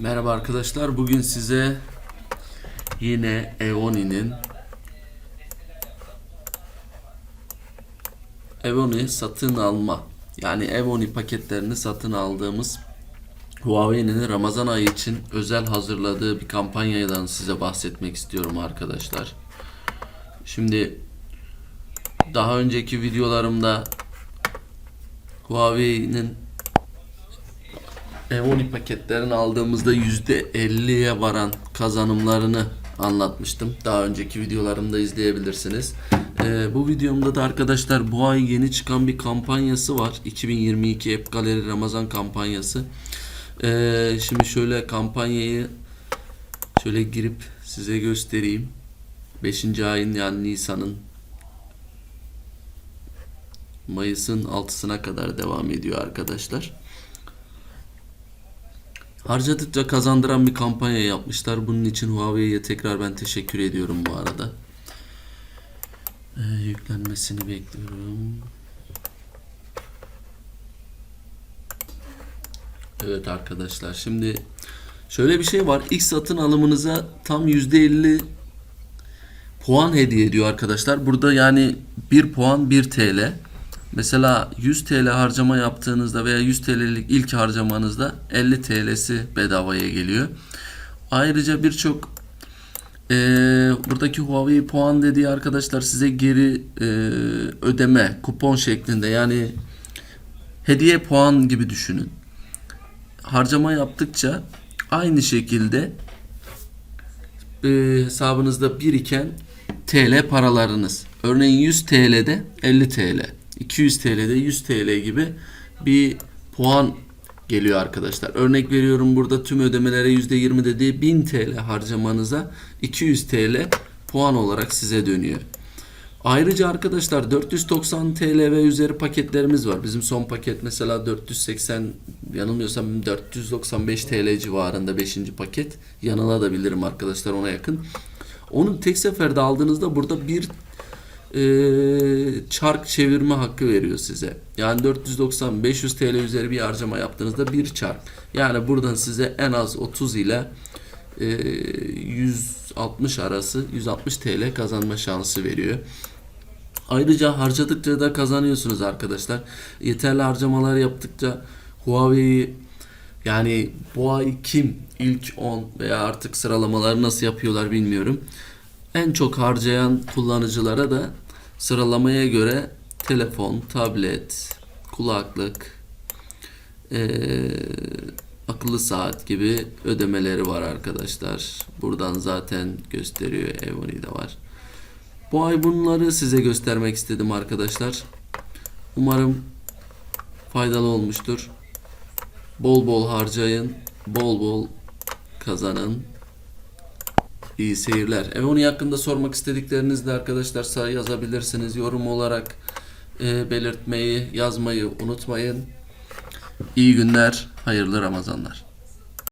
Merhaba arkadaşlar. Bugün size yine Evoni'nin Evoni satın alma yani Evoni paketlerini satın aldığımız Huawei'nin Ramazan ayı için özel hazırladığı bir kampanyadan size bahsetmek istiyorum arkadaşlar. Şimdi daha önceki videolarımda Huawei'nin E12 paketlerini aldığımızda %50'ye varan kazanımlarını anlatmıştım. Daha önceki videolarımda izleyebilirsiniz. Ee, bu videomda da arkadaşlar bu ay yeni çıkan bir kampanyası var. 2022 App Gallery Ramazan kampanyası. Ee, şimdi şöyle kampanyayı şöyle girip size göstereyim. 5. ayın yani Nisan'ın Mayıs'ın 6'sına kadar devam ediyor arkadaşlar. Harcadıkça kazandıran bir kampanya yapmışlar. Bunun için Huawei'ye tekrar ben teşekkür ediyorum bu arada. Ee, yüklenmesini bekliyorum. Evet arkadaşlar şimdi şöyle bir şey var. İlk satın alımınıza tam %50 puan hediye ediyor arkadaşlar. Burada yani 1 puan 1 TL. Mesela 100 TL harcama yaptığınızda veya 100 TL'lik ilk harcamanızda 50 TL'si bedavaya geliyor. Ayrıca birçok e, buradaki Huawei puan dediği arkadaşlar size geri e, ödeme kupon şeklinde yani hediye puan gibi düşünün. Harcama yaptıkça aynı şekilde e, hesabınızda biriken TL paralarınız. Örneğin 100 TL'de 50 TL, 200 TL'de 100 TL gibi bir puan geliyor arkadaşlar. Örnek veriyorum burada tüm ödemelere %20 dediği 1000 TL harcamanıza 200 TL puan olarak size dönüyor. Ayrıca arkadaşlar 490 TL ve üzeri paketlerimiz var. Bizim son paket mesela 480 yanılmıyorsam 495 TL civarında 5. paket. Yanılabilirim arkadaşlar ona yakın. Onu tek seferde aldığınızda burada bir e, çark çevirme hakkı veriyor size. Yani 490 500 TL üzeri bir harcama yaptığınızda bir çark. Yani buradan size en az 30 ile e, 160 arası 160 TL kazanma şansı veriyor. Ayrıca harcadıkça da kazanıyorsunuz arkadaşlar. Yeterli harcamalar yaptıkça Huawei yani bu ay kim ilk 10 veya artık sıralamaları nasıl yapıyorlar bilmiyorum. En çok harcayan kullanıcılara da sıralamaya göre telefon, tablet, kulaklık, eee, akıllı saat gibi ödemeleri var arkadaşlar. Buradan zaten gösteriyor. Evoni'de var. Bu ay bunları size göstermek istedim arkadaşlar. Umarım faydalı olmuştur. Bol bol harcayın, bol bol kazanın. İyi seyirler. Evoni hakkında sormak istediklerinizi de arkadaşlar sağ yazabilirsiniz. Yorum olarak e, belirtmeyi, yazmayı unutmayın. İyi günler, hayırlı Ramazanlar.